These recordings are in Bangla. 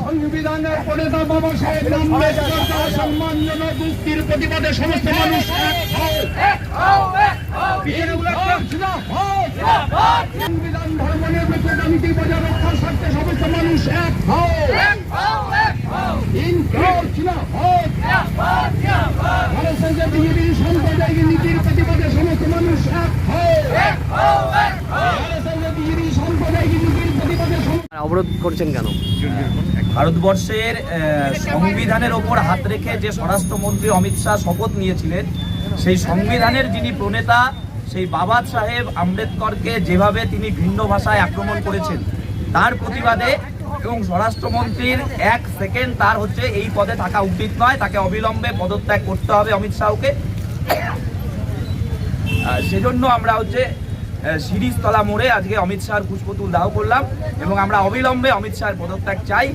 সংবিধানের প্রণেতা বাবা সাহেব আম্বেদকর সম্মানজনক মুক্তির প্রতিবাদে সমস্ত মানুষ সমস্ত মানুষ এক হও। ভারত সরকার বিজেপি অবরোধ করছেন কেন? ভারতবর্ষের সংবিধানের ওপর হাত রেখে যে স্বরাষ্ট্রমন্ত্রী অমিত শাহ শপথ নিয়েছিলেন, সেই সংবিধানের যিনি প্রণেতা, সেই বাবা সাহেব আম্বেদকরকে যেভাবে তিনি ভিন্ন ভাষায় আক্রমণ করেছেন, তার প্রতিবাদে এবং স্বরাষ্ট্রমন্ত্রীর এক সেকেন্ড তার হচ্ছে এই পদে থাকা উচিত নয়, তাকে অবিলম্বে পদত্যাগ করতে হবে অমিত শাহকে। সেজন্য আমরা হচ্ছে শিরিষতলা মোড়ে আজকে অমিত শাহর পুষ্পতুল দাহ করলাম এবং আমরা অবিলম্বে অমিত শাহের পদত্যাগ চাই।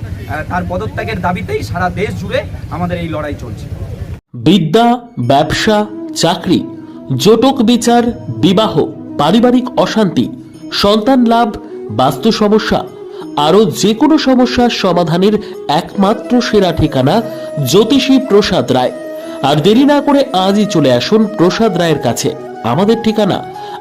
তার পদত্যাগের দাবিতেই সারা দেশ জুড়ে আমাদের এই লড়াই চলছে। বিদ্যা, ব্যবসা, চাকরি, জটক বিচার, বিবাহ, পারিবারিক অশান্তি, সন্তান লাভ, বাস্তু সমস্যা, আরও যে কোনো সমস্যার সমাধানের একমাত্র সেরা ঠিকানা জ্যোতিষী প্রসাদ রায়। আর দেরি না করে আজই চলে আসুন প্রসাদ রায়ের কাছে। আমাদের ঠিকানা